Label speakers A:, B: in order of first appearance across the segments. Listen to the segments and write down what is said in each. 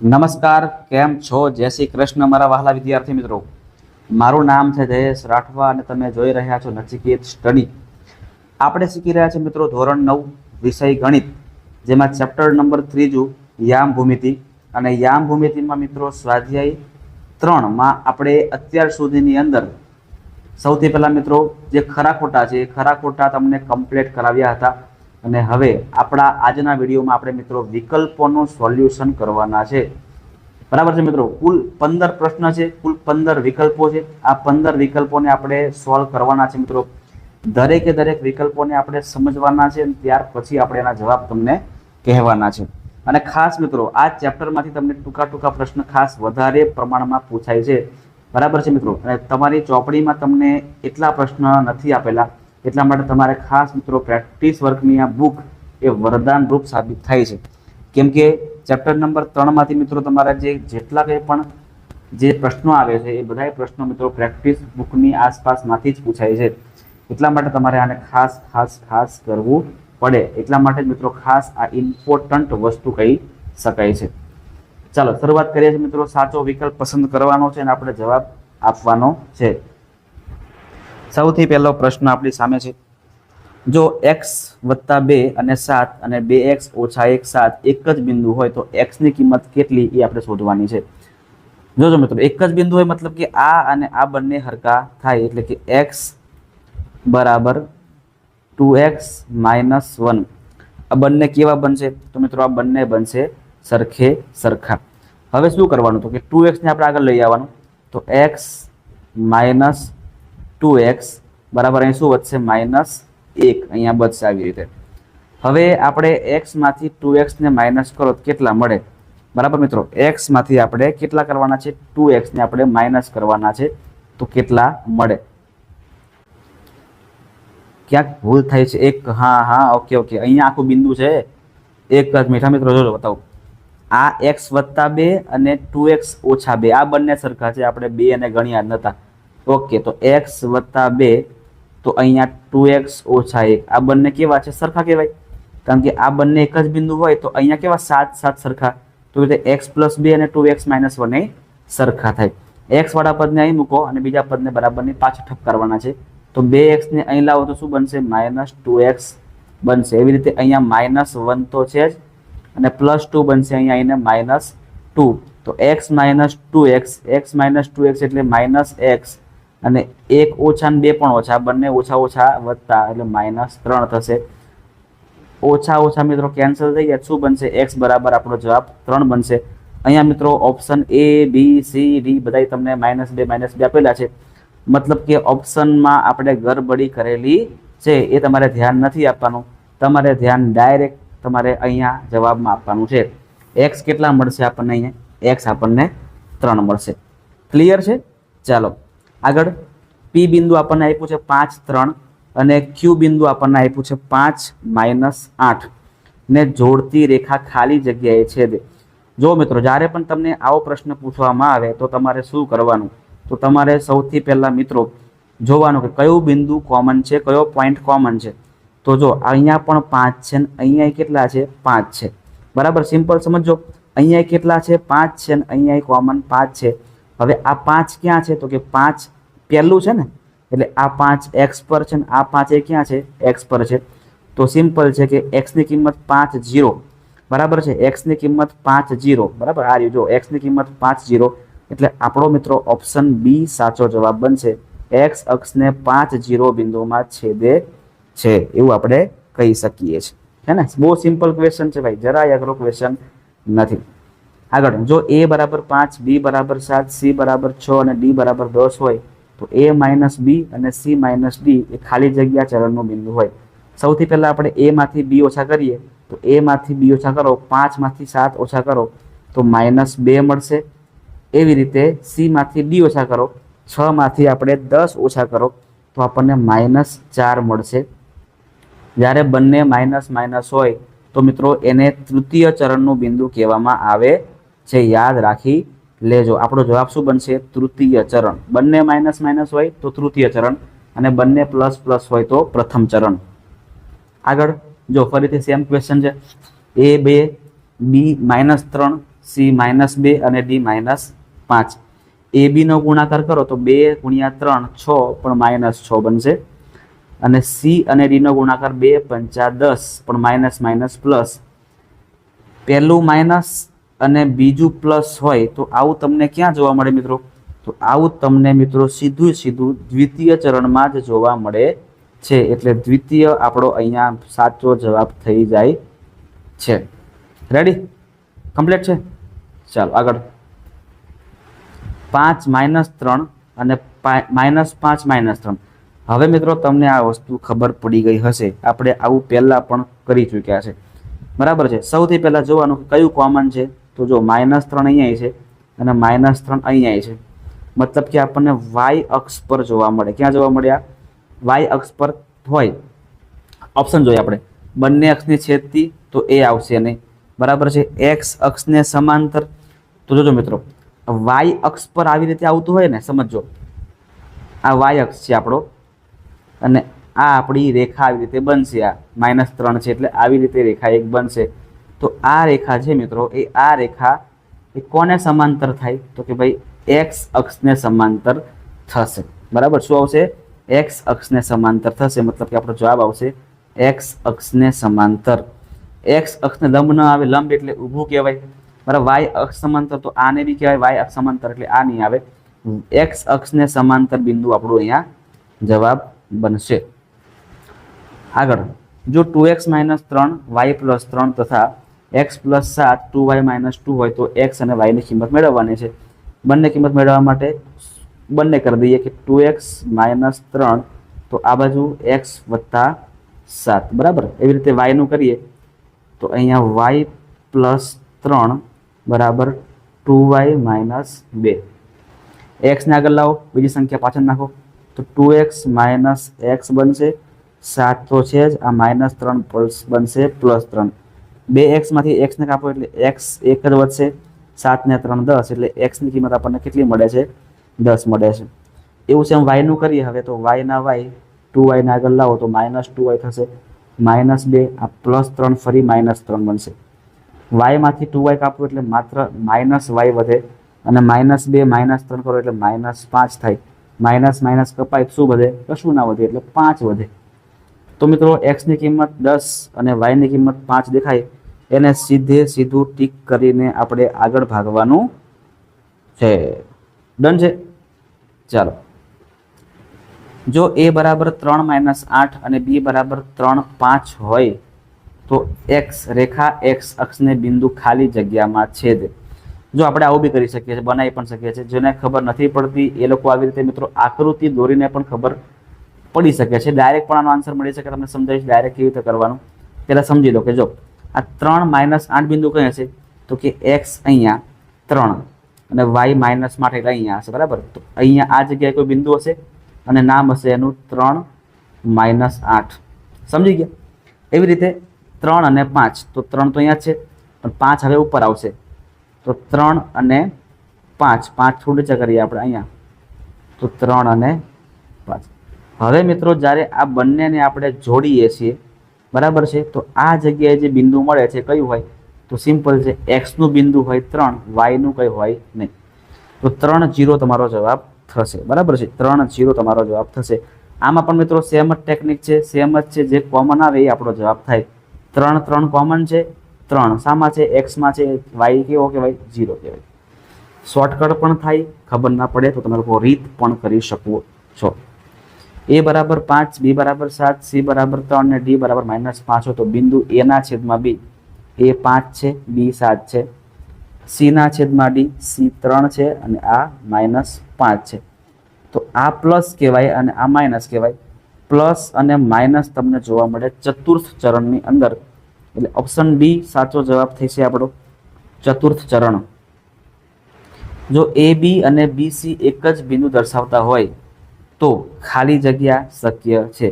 A: નમસ્કાર, કેમ છો? જય શ્રી કૃષ્ણ મારા વહાલા વિદ્યાર્થી મિત્રો. મારું નામ છે જયેશ રાઠવા અને તમે જોઈ રહ્યા છો નચિકેત સ્ટડી. આપણે શીખી રહ્યા છીએ મિત્રો ધોરણ નવ, વિષય ગણિત, જેમાં ચેપ્ટર નંબર ત્રીજું, યામ ભૂમિતિ. અને યામ ભૂમિતિમાં મિત્રો સ્વાધ્યાય ત્રણમાં આપણે અત્યાર સુધીની અંદર સૌથી પહેલાં મિત્રો જે ખરા ખોટા છે એ ખરા ખોટા તમને કમ્પ્લીટ કરાવ્યા હતા. અને હવે આપણા આજના વિડીયોમાં આપણે મિત્રો વિકલ્પોનું સોલ્યુશન કરવાના છે. બરાબર છે મિત્રો? કુલ પંદર પ્રશ્ન છે, કુલ પંદર વિકલ્પો છે. આ પંદર વિકલ્પોને આપણે સોલ્વ કરવાના છે મિત્રો. દરેકે દરેક વિકલ્પોને આપણે સમજવાના છે અને ત્યાર પછી આપણે એના જવાબ તમને કહેવાના છે. અને ખાસ મિત્રો, આ ચેપ્ટરમાંથી તમને ટૂંકા ટૂંકા પ્રશ્ન ખાસ વધારે પ્રમાણમાં પૂછાય છે. બરાબર છે મિત્રો? અને તમારી ચોપડીમાં તમને એટલા પ્રશ્ન નથી આપેલા એટલા માટે તમારે ખાસ મિત્રો પ્રેક્ટિસ વર્કની આ બુક એ વરદાન રૂપ સાબિત થાય છે. કેમ કે ચેપ્ટર નંબર ત્રણમાંથી મિત્રો તમારા જે જેટલા કંઈ પણ જે પ્રશ્નો આવે છે, એ બધા પ્રશ્નો મિત્રો પ્રેક્ટિસ બુકની આસપાસમાંથી જ પૂછાય છે. એટલા માટે તમારે આને ખાસ ખાસ ખાસ કરવું પડે. એટલા માટે જ મિત્રો ખાસ આ ઇમ્પોર્ટન્ટ વસ્તુ કહી શકાય છે. ચાલો, શરૂઆત કરીએ છીએ મિત્રો. સાચો વિકલ્પ પસંદ કરવાનો છે અને આપણે જવાબ આપવાનો છે. સૌથી પહેલો પ્રશ્ન આપણી સામે છે. જો એક્સ વત્તા બે અને સાત અને બે એક્સ ઓછા એક સાત એક જ બિંદુ હોય તો એક્સની કિંમત કેટલી એ આપણે શોધવાની છે. જોજો મિત્રો, એક જ બિંદુ હોય મતલબ કે આ અને આ બંને હરકા થાય એટલે કે એક્સ બરાબર ટુ એક્સ માઇનસ વન. આ બંને કેવા બનશે? તો મિત્રો, આ બંને બનશે સરખે સરખા. હવે શું કરવાનું? તો કે ટુ એક્સને આપણે આગળ લઈ આવવાનું. તો એક્સ માઇનસ ટુ એક્સ બરાબર અહીં શું વધશે? માઇનસ એક. અહીંયા બચશે આવી રીતે. હવે આપણે એક્સમાંથી ટુ એક્સને માઇનસ કરો કેટલા મળે? બરાબર મિત્રો એક્સમાંથી આપણે કેટલા કરવાના છે? ટુ એક્સને આપણે માઇનસ કરવાના છે, તો કેટલા મળે? ક્યાંક ભૂલ થાય છે. એક, હા હા, ઓકે ઓકે. અહીંયા આખું બિંદુ છે. એક જ મીઠા મિત્રો, જોજો, બતાવો. આ એક્સ વત્તા બે અને ટુ એક્સ ઓછા બે. આ બંને સરખા છે. આપણે બે અને ગણ્યા નતા. ઓકે, તો એક્સ વત્તા બે, તો અહીંયા ટુ એક્સ ઓછા એક. આ બંને કેવા છે? સરખા કહેવાય? કારણ કે આ બંને એક જ બિંદુ હોય, તો અહીંયા કેવા? સાત સાત સરખા. તો રીતે એક્સ પ્લસ બે અને ટુ એક્સ માઇનસ વન એ સરખા થાય. એક્સ વાળા પદને અહીં મૂકો અને બીજા પદને બરાબરની પાછળ ઠપ કરવાના છે. તો બે એક્સને અહીં લાવો તો શું બનશે? માઇનસ ટુ એક્સ બનશે. એવી રીતે અહીંયા માઇનસ વન તો છે જ. અને પ્લસ ટુ બનશે અહીંયા આવીને માઇનસ ટુ. તો x minus two x. X minus two x એટલે માઇનસ એક્સ. અને એક ઓછા ને બે પણ ઓછા બંને ઓછા ઓછા વધતા, એટલે માઇનસ ત્રણ થશે. ઓછા ઓછા મિત્રો કેન્સલ થઈ ગયા, શું બનશે? એક્સ બરાબર આપણો જવાબ ત્રણ બનશે. અહીંયા મિત્રો option A B C D બધા તમને માઇનસ બે માઇનસ બે આપેલા છે. મતલબ કે ઓપ્શનમાં આપણે ગરબડી કરેલી છે, એ તમારે ધ્યાન નથી આપવાનું. તમારે ધ્યાન ડાયરેક્ટ તમારે અહીંયા જવાબમાં આપવાનું છે. એક્સ કેટલા મળશે આપણને અહીંયા? એક્સ આપણને ત્રણ મળશે. ક્લિયર છે? ચાલો. આગળ. પી બિંદુ આપણને આપ્યું છે પાંચ ત્રણ અને ક્યુ બિંદુ આપણને આપ્યું છે પાંચ માઇનસ આઠ. ને જોડતી રેખા ખાલી જગ્યાએ છેદે. જો મિત્રો, જ્યારે પણ તમને આવો પ્રશ્ન પૂછવામાં આવે તો તમારે શું કરવાનું? તો તમારે સૌથી પહેલાં મિત્રો જોવાનું કે કયું બિંદુ કોમન છે, કયો પોઈન્ટ કોમન છે? તો જો, અહીંયા પણ પાંચ છે ને અહીંયા કેટલા છે? પાંચ છે. બરાબર? સિમ્પલ સમજો અહીંયા કેટલા છે? પાંચ છે ને અહીંયા કોમન પાંચ છે. હવે આ પાંચ ક્યાં છે? તો કે પાંચ પહેલું છે ને, એટલે આ પાંચ એક્સ પર છે ને, આ પાંચ એ ક્યાં છે? એક્સ પર છે. તો સિમ્પલ છે કે એક્સની કિંમત પાંચ જીરો. બરાબર છે? એક્સની કિંમત પાંચ જીરો. બરાબર? આ રહ્યું. જો એક્સની કિંમત પાંચ જીરો, એટલે આપણો મિત્રો ઓપ્શન બી સાચો જવાબ બનશે. એક્સ અક્ષને પાંચ જીરો બિંદુમાં છેદે છે, એવું આપણે કહી શકીએ છીએ. હે ને? બહુ સિમ્પલ ક્વેશ્ચન છે ભાઈ. જરાય અઘરો ક્વેશ્ચન નથી. આગળ. જો એ બરાબર પાંચ બી બરાબર સાત સી બરાબર છ અને ડી બરાબર દસ હોય તો એ માઇનસ બી અને સી માઇનસ ડી એ ખાલી જગ્યા ચરણનું બિંદુ હોય. સૌથી પહેલાં આપણે એમાંથી બી ઓછા કરીએ, તો એમાંથી બી ઓછા કરો પાંચમાંથી સાત ઓછા કરો, તો માઇનસ બે મળશે. એવી રીતે સીમાંથી ડી ઓછા કરો છમાંથી આપણે દસ ઓછા કરો, તો આપણને માઇનસ ચાર મળશે. જ્યારે બંને માઇનસ માઇનસ હોય, તો મિત્રો એને તૃતીય ચરણનું બિંદુ કહેવામાં આવે છે. યાદ રાખી લેજો. આપણો જવાબ શું બનશે? તૃતીય ચરણ. બંને માઇનસ માઇનસ હોય તો તૃતીય ચરણ અને બંને પ્લસ પ્લસ હોય તો પ્રથમ ચરણ. આગળ, જો ફરીથી સેમ ક્વેશ્ચન છે. એ બે બી માઇનસ ત્રણ સી માઇનસ બે અને ડી માઇનસ પાંચ. એ બીનો ગુણાકાર કરો તો બે ગુણ્યા ત્રણ, છ પણ માઇનસ છ બનશે. અને સી અને ડીનો ગુણાકાર બે પંચા દસ પણ માઇનસ માઇનસ પ્લસ પહેલું માઇનસ અને બીજું પ્લસ હોય તો આવું તમને ક્યાં જોવા મળે મિત્રો? તો આવું તમને મિત્રો સીધું સીધું દ્વિતીય ચરણમાં જ જોવા મળે છે. એટલે દ્વિતીય આપણો અહીંયા સાચો જવાબ થઈ જાય છે. રેડી કમ્પ્લીટ છે? ચાલો, આગળ. પાંચ માઇનસ ત્રણ અને માઇનસ પાંચ માઇનસ ત્રણ. હવે મિત્રો તમને આ વસ્તુ ખબર પડી ગઈ હશે. આપણે આવું પહેલાં પણ કરી ચૂક્યા છે. બરાબર છે? સૌથી પહેલાં જોવાનું કયું કોમન છે? તો જો માઇનસ ત્રણ અહીંયા છે અને માઇનસ ત્રણ અહીંયા છે. મતલબ કે આપણને વાય અક્ષ પર જોવા મળે. ક્યાં જોવા મળ્યા વાય અક્ષ પર હોય. ઓપ્શન જોઈએ આપણે. બંને અક્ષની છેદતી તો એ આવશે નહીં. બરાબર છે? એક્સ અક્ષને સમાંતર. તો જોજો મિત્રો, વાય અક્ષ પર આવી રીતે આવતું હોય ને સમજો આ વાય અક્ષ છે આપણો. અને આ આપણી રેખા આવી રીતે બનશે આ. માઇનસ ત્રણ છે એટલે આવી રીતે રેખા એક બનશે. તો આ રેખા છે મિત્રો, એ આ રેખા, એ કોને સમાંતર થાય? તો કે ભાઈ એક્સ અક્ષને સમાંતર થશે. બરાબર? શું આવશે? એક્સ અક્ષને સમાંતર થશે, મતલબ કે આપણો જવાબ આવશે એક્સ અક્ષને સમાંતર. એક્સ અક્ષને લંબ ન આવે, લંબ એટલે ઊભું કહેવાય. બરાબર? વાય અક્ષ સમાંતર તો આને બી કહેવાય વાય અક્ષ સમાંતર એટલે આ નહીં આવે. એક્સ અક્ષને સમાંતર બિંદુ આપણું અહીંયા જવાબ બનશે. આગળ. જો ટુ એક્સ માઇનસ ત્રણ વાય પ્લસ ત્રણ તથા એક્સ પ્લસ સાત ટુ વાય માઇનસ ટુ હોય તો એક્સ અને વાયની કિંમત મેળવવાની છે. બંને કિંમત મેળવવા માટે બંને કરી દઈએ કે ટુ એક્સ માઇનસ ત્રણ, તો આ બાજુ એક્સ વત્તા સાત, બરાબર? એવી રીતે વાયનું કરીએ. તો અહીંયા વાય પ્લસ ત્રણ, બરાબર ટુ વાય માઇનસ બે. એક્સને આગળ લાવો, બીજી સંખ્યા પાછળ નાખો. તો ટુ એક્સ માઇનસ એક્સ બનશે, સાત તો છે જ, આ માઇનસ ત્રણ પ્લસ બનશે પ્લસ ત્રણ. બે એક્સમાંથી એક્સને કાપો એટલે એક્સ એક જ વધશે. સાતને ત્રણ દસ, એટલે એક્સની કિંમત આપણને કેટલી મળે છે? દસ મળે છે. એવું છે એમ વાયનું કરીએ હવે તો વાયના વાય ટુ વાયને આગળ લાવો તો માઇનસ ટુ વાય થશે. માઇનસ બે, આ પ્લસ ત્રણ ફરી માઇનસ ત્રણ બનશે. વાયમાંથી ટુ વાય કાપવું એટલે માત્ર માઇનસ વાય વધે. અને માઇનસ બે માઇનસ ત્રણ કરો એટલે માઇનસ પાંચ થાય. માઇનસ માઇનસ કપાય શું વધે? કશું ના વધે એટલે પાંચ વધે. તો મિત્રો એક્સની કિંમત દસ અને વાયની કિંમત પાંચ દેખાય. એને સીધે સીધું ટીક કરીને આપણે આગળ ભાગવાનું છે. ડન છે? ચાલો. જો એ બરાબર ત્રણ માઇનસ આઠ અને બી બરાબર ત્રણ પાંચ હોય, તો એક્સ રેખા એક્સ અક્ષને બિંદુ ખાલી જગ્યામાં છેદે. જો આપણે આવું બી કરી શકીએ છીએ, બનાવી પણ શકીએ છીએ, જેને ખબર નથી પડતી, એ લોકો આવી રીતે મિત્રો આકૃતિ દોરીને પણ ખબર પડી શકે છે. ડાયરેક્ટ પણ આનો આન્સર મળી શકે, તમને સમજાવીશ ડાયરેક્ટ કેવી રીતે કરવાનું. પહેલાં સમજી લો કે જો આ ત્રણ માઇનસ આઠ બિંદુ કઈ હશે? તો કે એક્સ અહીંયા ત્રણ અને વાય માઇનસ માટે એટલે અહીંયા હશે, બરાબર? તો અહીંયા આ જગ્યાએ કોઈ બિંદુ હશે અને નામ હશે એનું ત્રણ માઇનસ આઠ. સમજી ગયા? એવી રીતે ત્રણ અને પાંચ, તો ત્રણ તો અહીંયા છે, પણ પાંચ હવે ઉપર આવશે. તો ત્રણ અને પાંચ પાંચ થોડું નીચે કરીએ આપણે અહીંયા. તો ત્રણ અને પાંચ. હવે મિત્રો, જ્યારે આ બંનેને આપણે જોડીએ છીએ બરાબર છે? તો આ જગ્યાએ જે બિંદુ મળે છે, કયું હોય? તો સિમ્પલ છે એક્સનું બિંદુ હોય ત્રણ વાયનું કંઈ હોય નહીં. તો ત્રણ જીરો તમારો જવાબ થશે. બરાબર છે? ત્રણ જીરો તમારો જવાબ થશે. આમાં પણ મિત્રો સેમ જ ટેકનિક છે સેમ જ છે, જે કોમન આવે એ આપણો જવાબ થાય. ત્રણ ત્રણ કોમન છે, ત્રણ. શામાં છે? એક્સમાં છે? વાય કેવો કહેવાય? જીરો કહેવાય. શોર્ટકટ પણ થાય, ખબર ના પડે તો તમે લોકો રીત પણ કરી શકો છો. એ બરાબર પાંચ, બી બરાબર સાત, સી બરાબર ત્રણ ને ડી બરાબર માઇનસ પાંચ હોય તો બિંદુ એના છેદમાં બી. એ પાંચ છે, બી સાત છે. સીના છેદમાં ડી, સી ત્રણ છે અને આ માઇનસ પાંચ છે. તો આ પ્લસ કહેવાય અને આ માઇનસ કહેવાય. પ્લસ અને માઇનસ તમને જોવા મળે ચતુર્થ ચરણની અંદર. એટલે ઓપ્શન બી સાચો જવાબ થશે આપણો ચતુર્થ ચરણ. જો એ બી અને બી સી એક જ બિંદુ દર્શાવતા હોય તો ખાલી જગ્યા શક્ય છે.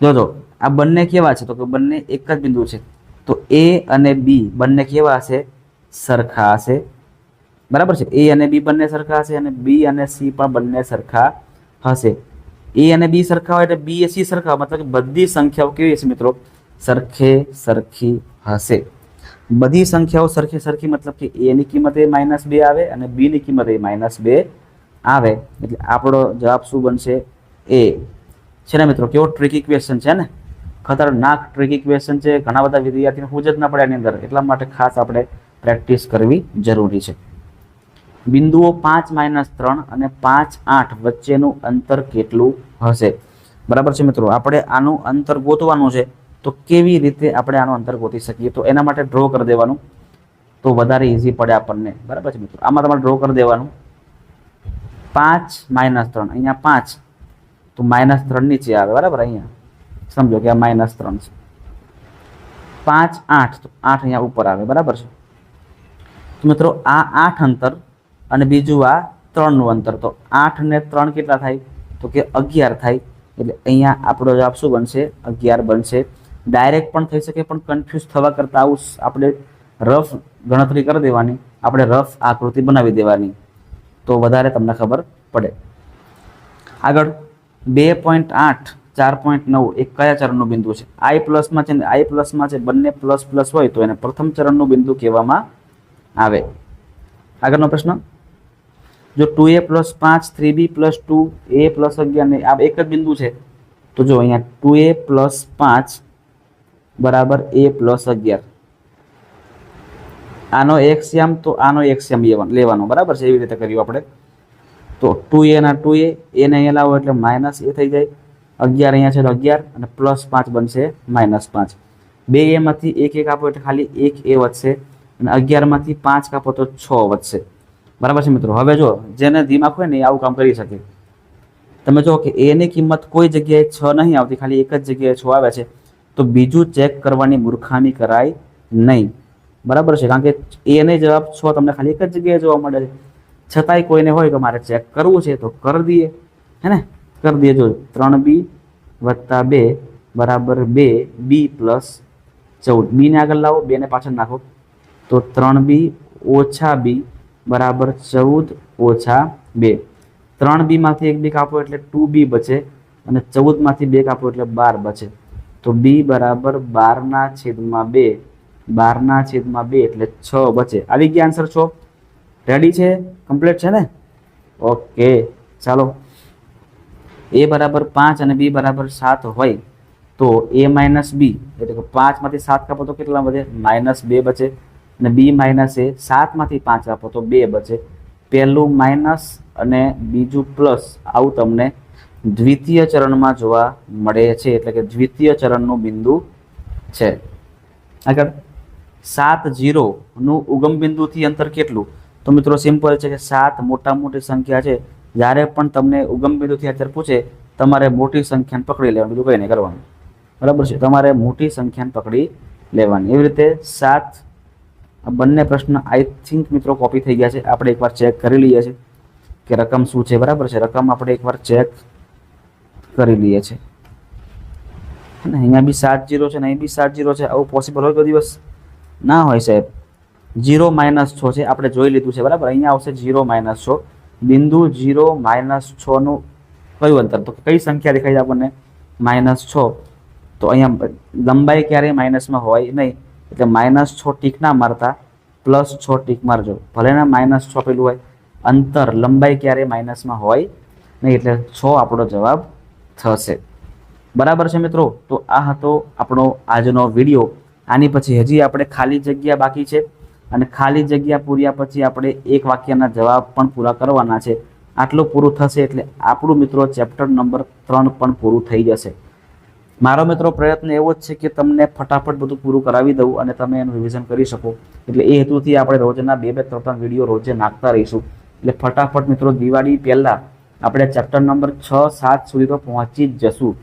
A: જોજો આ બંને કેવા છે? તો કે બંને એક જ બિંદુ છે. તો એ અને બી બંને કેવા હશે? સરખા હશે. બરાબર છે? એ અને બી બંને સરખા હશે અને બી અને સી પણ બંને સરખા હશે. એ અને બી સરખા હોય એટલે બી એ સી સરખા. મતલબ કે બધી સંખ્યાઓ કેવી હશે મિત્રો? સરખે સરખી હશે. બધી સંખ્યાઓ સરખી સરખી મતલબ કે એની કિંમત એ માઇનસ બે આવે અને બીની કિંમત એ માઇનસ બે આવે, એટલે આપણો જવાબ શું બનશે? એ છે ને મિત્રો, કેવો ટ્રિક ઇક્વેશન છે ને? ખતરનાક ટ્રિક ઇક્વેશન છે. ઘણા બધા વિદ્યાર્થીને હું જ ના પડે એની અંદર. એટલા માટે ખાસ આપણે પ્રેક્ટિસ કરવી જરૂરી છે. બિંદુઓ પાંચ માઇનસ ત્રણ અને પાંચ આઠ વચ્ચેનું અંતર કેટલું હશે? બરાબર છે મિત્રો, આપણે આનું અંતર ગોતવાનું છે. તો કેવી રીતે આપણે આનું અંતર ગોતી શકીએ? તો એના માટે ડ્રો કરી દેવાનું. તો વધારે ઇઝી પડે આપણને. બરાબર છે મિત્રો, આમાં તમારે ડ્રો કરી દેવાનું. પાંચ માઇનસ ત્રણ. અહીંયા પાંચ. તો માઇનસ ત્રણ નીચે આવે, બરાબર? અહીંયા. સમજો કે આ માઇનસ ત્રણ છે. પાંચ, આઠ. તો આઠ અહીંયા ઉપર આવે, બરાબર છે? તો મિત્રો, આ આઠ અંતર અને બીજું આ ત્રણનું અંતર. તો આઠ ને ત્રણ કેટલા થાય? તો કે અગિયાર થાય. એટલે અહીંયા આપણો જવાબ શું બનશે? અગિયાર બનશે. ડાયરેક્ટ પણ થઈ શકે, પણ કન્ફ્યુઝ થવા કરતાં આવું આપણે રફ ગણતરી કરી દેવાની. આપણે રફ આકૃતિ બનાવી દેવાની. તો વધારે તમને ખબર પડે. આગળ, બે પોઈન્ટ આઠ, ચાર પોઈન્ટ નવ, એ કયા ચરણનું બિંદુ છે? આઈ પ્લસમાં છે ને આઈ પ્લસમાં છે, બંને પ્લસ પ્લસ હોય તો એને પ્રથમ ચરણનું બિંદુ કહેવામાં આવે. આગળનો પ્રશ્ન, જો ટુ એ પ્લસ પાંચ three B plus two A plus અગિયાર ને આ એક જ બિંદુ છે, તો જો અહીંયા ટુ એ પ્લસ પાંચ બરાબર એ પ્લસ અગિયાર. આનો એક્સિયમ તો આનો એક્સિયમ લેવાનો, બરાબર છે? એવી રીતે કર્યું આપણે. તો ટુ એના ટુ એ, એને અહીંયા લાવો એટલે માઇનસ એ થઈ જાય. અગિયાર અહીંયા છે અગિયાર અને પ્લસ પાંચ બનશે માઇનસ પાંચ. બે એમાંથી એક એક આપો એટલે ખાલી એક એ વધશે અને અગિયારમાંથી પાંચ કાપો તો છ વધશે. બરાબર છે મિત્રો? હવે જો, જેને દિમાગ હોય ને આવું કામ કરી શકે. તમે જો કે એની કિંમત કોઈ જગ્યાએ છ નહીં આવતી, ખાલી એક જ જગ્યાએ છ આવે છે. તો બીજું ચેક કરવાની મૂર્ખામી કરાય નહીં. બરાબર છે? કારણ કે એને જવાબ છ, તમને ખાલી એક જ જગ્યાએ જોવા મળે છે. છતાંય કોઈને હોય કે મારે ચેક કરવું છે, તો કરી દઈએ. હે ને? કરી દઈએ. જો, ત્રણ બી વત્તા બે બરાબર બે બી પ્લસ ચૌદ. બીને આગળ લાવો, બેને પાછળ નાખો. તો ત્રણ બી ઓછા બી બરાબર ચૌદ ઓછા બે. ત્રણ બીમાંથી એક બી કાપો એટલે ટુ બી બચે અને ચૌદમાંથી બે કાપો એટલે બાર બચે. તો બી બરાબર બારના છેદમાં બે બારના છેદમાં બે એટલે છ બચે. આવી ગયા આન્સર છો? રેડી છે? કમ્પ્લીટ છે ને? ઓકે ચાલો. એ બરાબર પાંચ અને બી બરાબર સાત હોય તો એ માઇનસ બી એટલે કે પાંચમાંથી સાત કાપો તો કેટલા વધે? માઇનસ બે બચે. અને બી માઇનસ એ સાતમાંથી પાંચ કાપો તો બે બચે. પહેલું માઇનસ અને બીજું પ્લસ આવું તમને દ્વિતીય ચરણમાં જોવા મળે છે. એટલે કે દ્વિતીય ચરણનું બિંદુ છે. આગળ. સાત જીરોનું ઉગમ બિંદુથી અંતર કેટલું? તો મિત્રો સિમ્પલ છે કે સાત મોટા મોટી સંખ્યા છે. જ્યારે પણ તમને ઉગમ બિંદુથી અંતર પૂછે, તમારે મોટી સંખ્યાને પકડી લેવાનું. બીજું કંઈ નહીં કરવાનું. બરાબર છે? તમારે મોટી સંખ્યાને પકડી લેવાની. એવી રીતે સાત બંને પ્રશ્ન આઈ થિંક મિત્રો કોપી થઈ ગયા છે. આપણે એકવાર ચેક કરી લઈએ છીએ કે રકમ શું છે. બરાબર છે? રકમ આપણે એકવાર ચેક કરી લઈએ છીએ. અને અહીંયા બી સાત જીરો છે ને અહીં બી સાત જીરો છે. આવું પોસિબલ હોય કોઈ દિવસ? ના હોય સાહેબ. જીરો માઇનસ છ છે, આપણે જોઈ લીધું છે, બરાબર? અહીંયા આવશે જીરો માઇનસ છ. બિંદુ જીરો માઇનસ છનું કયું અંતર? તો કઈ સંખ્યા દેખાય છે આપણને? માઇનસ છ. તો અહીંયા લંબાઈ ક્યારેય માઇનસમાં હોય નહીં, એટલે માઇનસ છ ટીક ના મારતા, પ્લસ છ ટીક મારજો. ભલે ને માઇનસ છ પેલું હોય, અંતર, લંબાઈ ક્યારેય માઇનસમાં હોય નહીં, એટલે છ આપણો જવાબ થશે. બરાબર છે મિત્રો? તો આ હતો આપણો આજનો વીડિયો. આની પછી હજી આપણે ખાલી જગ્યા બાકી છે અને ખાલી જગ્યા પૂર્યા પછી આપણે એક વાક્યના જવાબ પણ પૂરા કરવાના છે. આટલું પૂરું થશે એટલે આપણું મિત્રો ચેપ્ટર નંબર ત્રણ પણ પૂરું થઈ જશે. મારો મિત્રો પ્રયત્ન એવો જ છે કે તમને ફટાફટ બધું પૂરું કરાવી દઉં અને તમે એનું રિવિઝન કરી શકો. એટલે એ હેતુથી આપણે રોજના બે બે ત્રણ ત્રણ વીડિયો રોજે નાખતા રહીશું. એટલે ફટાફટ મિત્રો દિવાળી પહેલાં આપણે ચેપ્ટર નંબર છ સાત સુધી તો પહોંચી જ જશું.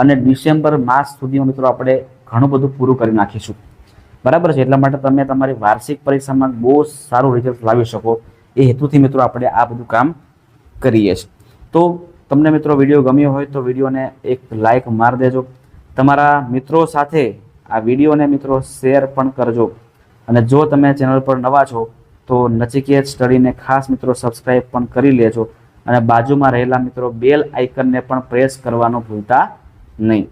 A: અને ડિસેમ્બર માસ સુધીમાં મિત્રો આપણે ઘણું બધું પૂરું કરી નાખીશું. બરાબર છે? એટલા માટે તમે તમારી વાર્ષિક પરીક્ષામાં બહુ સારું રિઝલ્ટ લાવી શકો. એ હેતુથી મિત્રો આપણે આ બધું કામ કરીએ છીએ. તો તમને મિત્રો વીડિયો ગમ્યો હોય તો વિડીયોને એક લાઈક માર દેજો. તમારા મિત્રો સાથે આ વિડીયોને મિત્રો શેર પણ કરજો. અને જો તમે ચેનલ પર નવા છો, તો નચિકેત સ્ટડીને ખાસ મિત્રો સબસ્ક્રાઈબ પણ કરી લેજો. અને બાજુમાં રહેલા મિત્રો બેલ આઇકનને પણ પ્રેસ કરવાનું ભૂલતા નહીં.